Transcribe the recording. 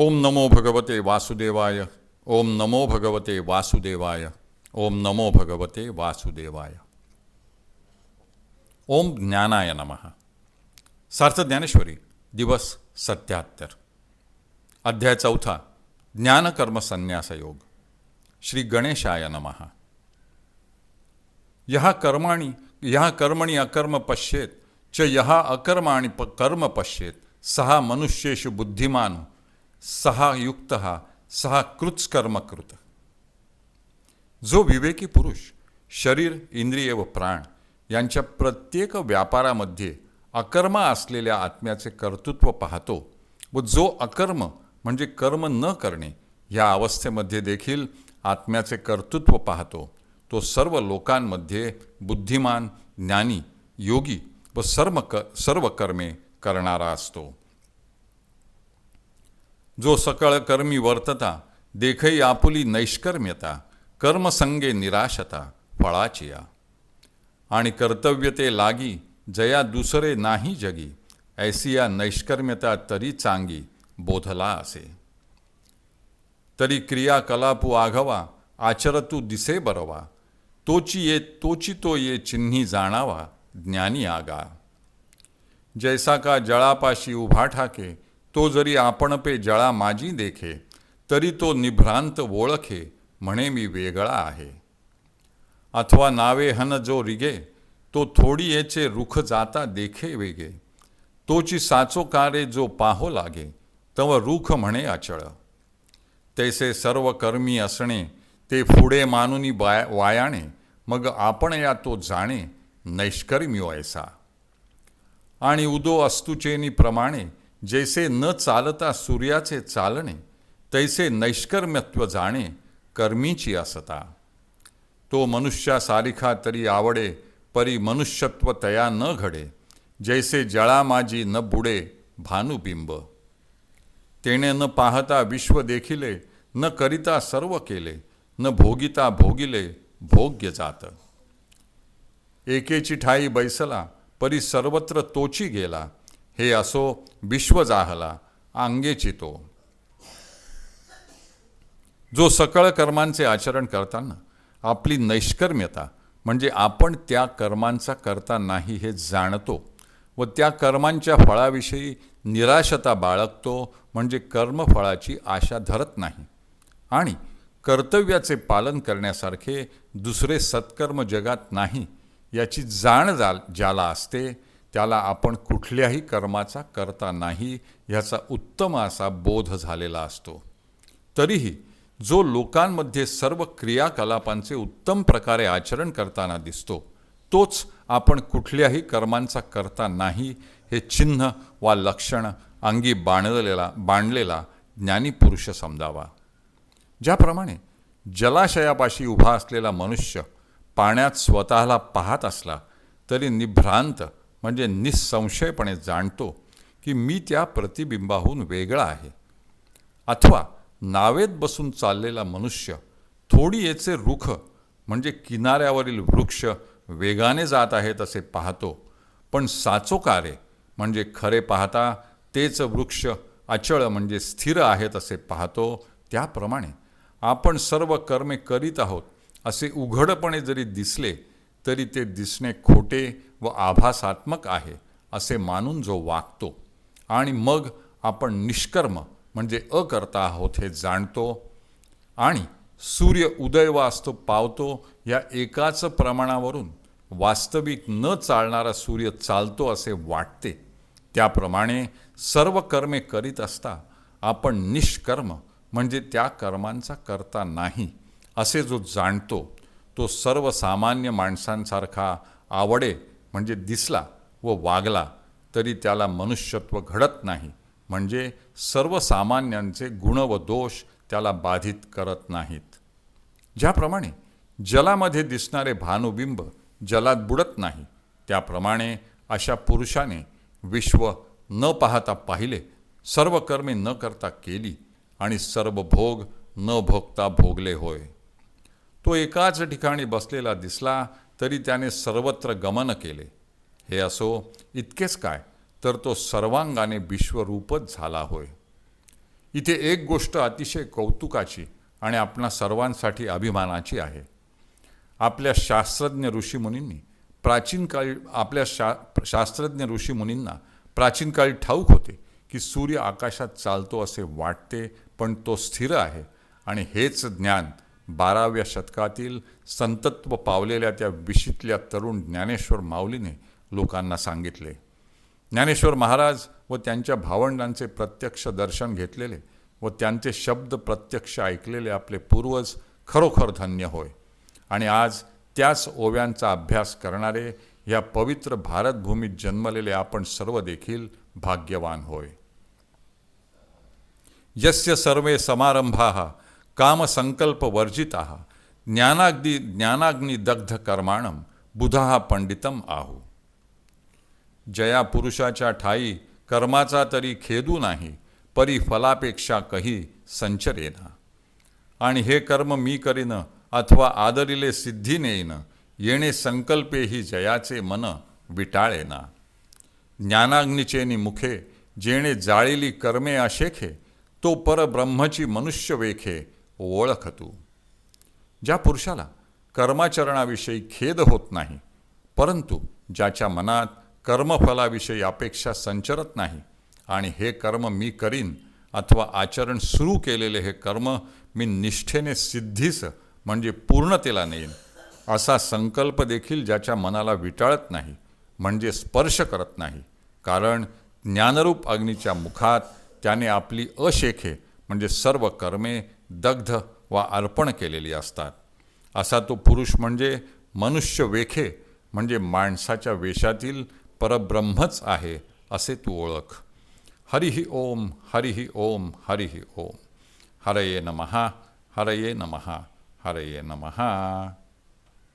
ओम नमो भगवते वासुदेवाय ओम नमो भगवते वासुदेवाय ओम नमो भगवते वासुदेवाय। ओम ज्ञानाय नमः। सार्थ ज्ञानेश्वरी दिवस सत्याहत्तर। अध्याय चौथा ज्ञानकर्म संन्यास योग श्री गणेशाय नमः। यहा कर्माणि यहा कर्मणि अकर्म पश्येत च यहा अकर्माणी प कर्म पश्येत सहा मनुष्येषु बुद्धिमान सहा युक्त सहा कृत्स्कर्म कृत जो विवेकी पुरुष शरीर इंद्रिय व प्राण यांच्या प्रत्येक व्यापारामध्ये अकर्म असलेल्या आत्म्याचे कर्तृत्व पाहतो व जो अकर्म म्हणजे कर्म न करणे या अवस्थेमध्ये देखील आत्म्याचे कर्तृत्व पाहतो तो सर्व लोकांमध्ये बुद्धिमान ज्ञानी योगी व सर्व क सर्व कर्मे करणारा असतो. जो सकळ कर्मी वर्तता देखई आपुली नैष्कर्म्यता कर्मसंगे निराशता फळाचिया आणि कर्तव्य ते लागी जया दुसरे नाही जगी ऐसी या नैष्कर्म्यता तरी चांगी बोधला असे. तरी क्रियाकलापू आघवा आचरतू दिसे बरवा तोची ये तोची तो ये चिन्ही जाणावा ज्ञानी आगा. जैसा का जळापाशी उभा ठाके तो जरी आपण पे जळा माझी देखे तरी तो निभ्रांत ओळखे म्हणे मी वेगळा आहे. अथवा नावे हन जो रिगे तो थोडी येचे रुख जाता देखे वेगे. तोची साचो कारे जो पाहो लागे तव रुख म्हणे अचळ. तैसे सर्व कर्मी असणे ते पुढे मानुनी वाया वायाणे मग आपण या तो जाणे नैष्कर्म्यो ऐसा आणि उदो अस्तुचेनी प्रमाणे जैसे न चालता सूर्याचे चालणे तैसे नैष्कर्म्यत्व जाणे कर्मीची असता. तो मनुष्या सारिखा तरी आवडे परी मनुष्यत्व तया न घडे जैसे जळा माझी न बुडे भानुबिंब. तेने न पाहता विश्व देखिले न करिता सर्व केले न भोगिता भोगिले भोग्य जात. एकेची ठाई बैसला परी सर्वत्र तोची गेला हे असो विश्व जाहला अंगेची तो. जो सकळ कर्मांचे आचरण करताना आपली नैष्कर्म्यता म्हणजे आपण त्या कर्मांचा करता नाही हे जाणतो व त्या कर्मांच्या फळाविषयी निराशता बाळगतो म्हणजे कर्मफळाची आशा धरत नाही. आणि कर्तव्याचे पालन करण्यासारखे दुसरे सत्कर्म जगात नाही याची जाण जा ज्याला असते त्याला आपण कुठल्याही कर्माचा करता नाही ह्याचा उत्तम असा बोध झालेला असतो. तरीही जो लोकांमध्ये सर्व क्रियाकलापांचे उत्तम प्रकारे आचरण करताना दिसतो तोच आपण कुठल्याही कर्मांचा करता नाही हे चिन्ह वा लक्षण अंगी बांधलेला बांधलेला ज्ञानीपुरुष समजावा. ज्याप्रमाणे जलाशयापाशी उभा असलेला मनुष्य पाण्यात स्वतःला पाहत असला तरी निभ्रांत म्हणजे निःसंशयपणे जाणतो की मी त्या प्रतिबिंबाहून वेगळा आहे. अथवा नावेत बसून चाललेला मनुष्य थोडी याचे रुख म्हणजे किनाऱ्यावरील वृक्ष वेगाने जात आहेत असे पाहतो. पण साचोकारे म्हणजे खरे पाहता तेच वृक्ष अचळ म्हणजे स्थिर आहेत असे पाहतो त्याप्रमाणे आपण सर्व कर्मे करीत आहोत असे उघडपणे जरी दिसले तरी ते दिसणे खोटे व आभासात्मक आहे असे मानून जो वागतो. आणि मग आपण निष्कर्म म्हणजे अकर्ता आहोत हे जाणतो. आणि सूर्य उदय व पावतो या एकाच प्रमाणावरून वास्तविक न चालणारा सूर्य चालतो असे वाटते. त्याप्रमाणे सर्व कर्मे करीत असता आपण निष्कर्म म्हणजे त्या कर्मांचा करता नाही असे जो जाणतो. तो सर्वसामान्य माणसांसारखा आवडे म्हणजे दिसला व वागला तरी त्याला मनुष्यत्व घडत नाही. म्हणजे सर्वसामान्यांचे गुण व दोष त्याला बाधित करत नाहीत. ज्याप्रमाणे जलामध्ये दिसणारे भानुबिंब जलात बुडत नाही त्याप्रमाणे अशा पुरुषाने विश्व न पाहता पाहिले सर्व कर्मे न करता केली आणि सर्व भोग न भोगता भोगले होय. तो एकाच ठिकाणी बसलेला दिसला तरी त्याने सर्वत्र गमन केले. हे असो इतकेच काय तर तो सर्वांगाने विश्वरूपच झाला होय. इथे एक गोष्ट अतिशय कौतुकाची आणि आपणा सर्वांसाठी अभिमानाची आहे. आपल्या शास्त्रज्ञ ऋषीमुनींनी प्राचीन काळी आपल्या शा शास्त्रज्ञ ऋषीमुनींना प्राचीन काळी ठाऊक होते की सूर्य आकाशात चालतो असे वाटते पण तो स्थिर आहे आणि हेच ज्ञान बाराव्या शतकातील संतत्व पावलेल्या त्या विशीतल्या तरुण ज्ञानेश्वर माऊलीने लोकांना सांगितले. ज्ञानेश्वर महाराज व त्यांच्या भावंडांचे प्रत्यक्ष दर्शन घेतलेले व त्यांचे शब्द प्रत्यक्ष ऐकलेले आपले पूर्वज खरोखर धन्य होय. आणि आज त्याच ओव्यांचा अभ्यास करणारे या पवित्र भारतभूमीत जन्मलेले आपण सर्व देखील भाग्यवान होय. यस्य सर्वे समारंभा कामसंकल्पवर्जिता ज्ञानाग्नी ज्ञानाग्निदग्ध कर्माणम बुधा पंडितम आहो। जया पुरुषाच्या ठाई कर्माचा तरी खेदू नाही परी फलापेक्षा कही संचरेना आणि हे कर्म मी करीन अथवा आदरिले सिद्धी नेईन येणे संकल्पे ही जयाचे मन विटाळेना। ज्ञानाग्निचेनी मुखे जेणे जाळीली कर्मे अशेखे तो परब्रह्मची मनुष्य वेखे ओळख तू ज्या पुरुषाला कर्माचरणाविषयी खेद होत नाही परंतु ज्याच्या मनात कर्मफलाविषयी अपेक्षा संचरत नाही आणि हे कर्म मी करीन अथवा आचरण सुरू केलेले हे कर्म मी निष्ठेने सिद्धीस म्हणजे पूर्णतेला नेईन असा संकल्प देखील ज्याच्या मनाला विटाळत नाही म्हणजे स्पर्श करत नाही कारण ज्ञानरूप अग्नीच्या मुखात त्याने आपली अशेखे म्हणजे सर्व कर्मे दग्ध वा अर्पण केलेली असतात. असा तो पुरुष म्हणजे मनुष्य वेखे म्हणजे माणसाच्या वेशातील परब्रह्मच आहे असे तू ओळख. हरिहि ओम हरिहि ओम हरिहि ओम. हरये नमः हरये नमः हरये नमः.